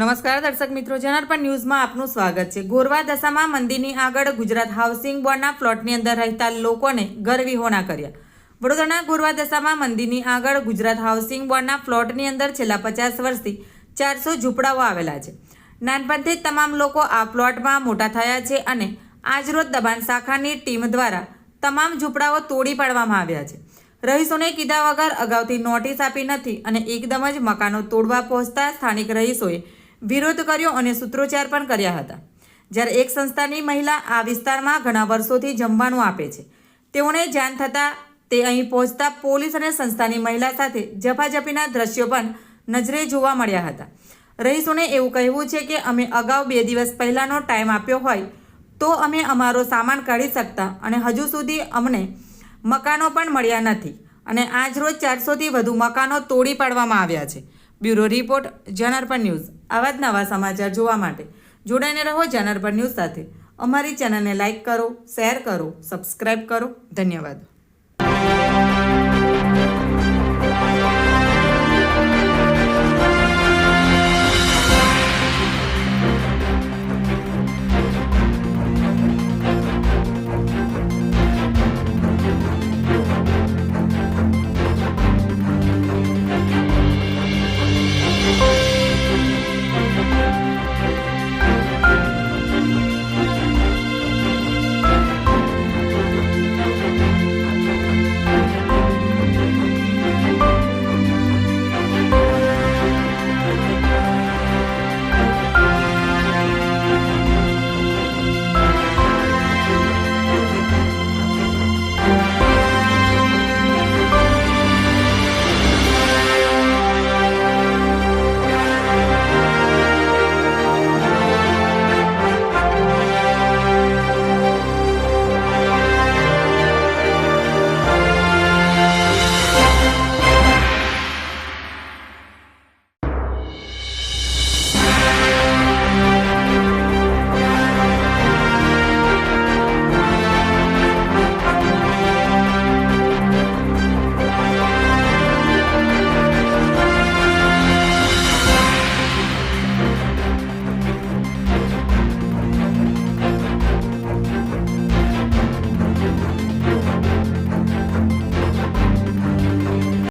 નમસ્કાર દર્શક મિત્રો, જનાર્પણ ન્યૂઝમાં આપનું સ્વાગત છે. ગોરવા દશામાં મંદિરની આગળ ગુજરાત હાઉસિંગ બોર્ડના પ્લોટની અંદર રહેતા લોકોને ગરવિહોણા કર્યા. વડોદરાના ગોરવા દશામાં મંદિરની આગળ ગુજરાત હાઉસિંગ બોર્ડના પ્લોટની અંદર છેલ્લા પચાસ વર્ષથી ચારસો ઝૂંપડાઓ આવેલા છે. નાનપણથી જ તમામ લોકો આ પ્લોટમાં મોટા થયા છે અને આજરોજ દબાણ શાખાની ટીમ દ્વારા તમામ ઝૂંપડાઓ તોડી પાડવામાં આવ્યા છે. રહીશોને કીધા વગર અગાઉથી નોટિસ આપી નથી અને એકદમ જ મકાનો તોડવા પહોંચતા સ્થાનિક રહીશોએ વિરોધ કર્યો અને સૂત્રોચ્ચાર પણ કર્યા હતા. જ્યારે એક સંસ્થાની મહિલા આ વિસ્તારમાં ઘણા વર્ષોથી જમવાનું આપે છે. તેઓને જાણ થતાં તે અહીં પહોંચતા પોલીસ અને સંસ્થાની મહિલા સાથે ઝપાઝપીના દ્રશ્યો પણ નજરે જોવા મળ્યા હતા. રહીશોને એવું કહેવું છે કે અમે અગાઉ બે દિવસ પહેલાંનો ટાઈમ આપ્યો હોય તો અમે અમારો સામાન કાઢી શકતા અને હજુ સુધી અમને મકાનો પણ મળ્યા નથી અને આજ રોજ ચારસોથી વધુ મકાનો તોડી પાડવામાં આવ્યા છે. બ્યુરો રિપોર્ટ જનરપણ ન્યૂઝ. આવા જ નવા સમાચાર જોવા માટે જોડાઈને રહો જનરપણ ન્યૂઝ સાથે. અમારી ચેનલને લાઇક કરો, શેર કરો, સબસ્ક્રાઇબ કરો. ધન્યવાદ.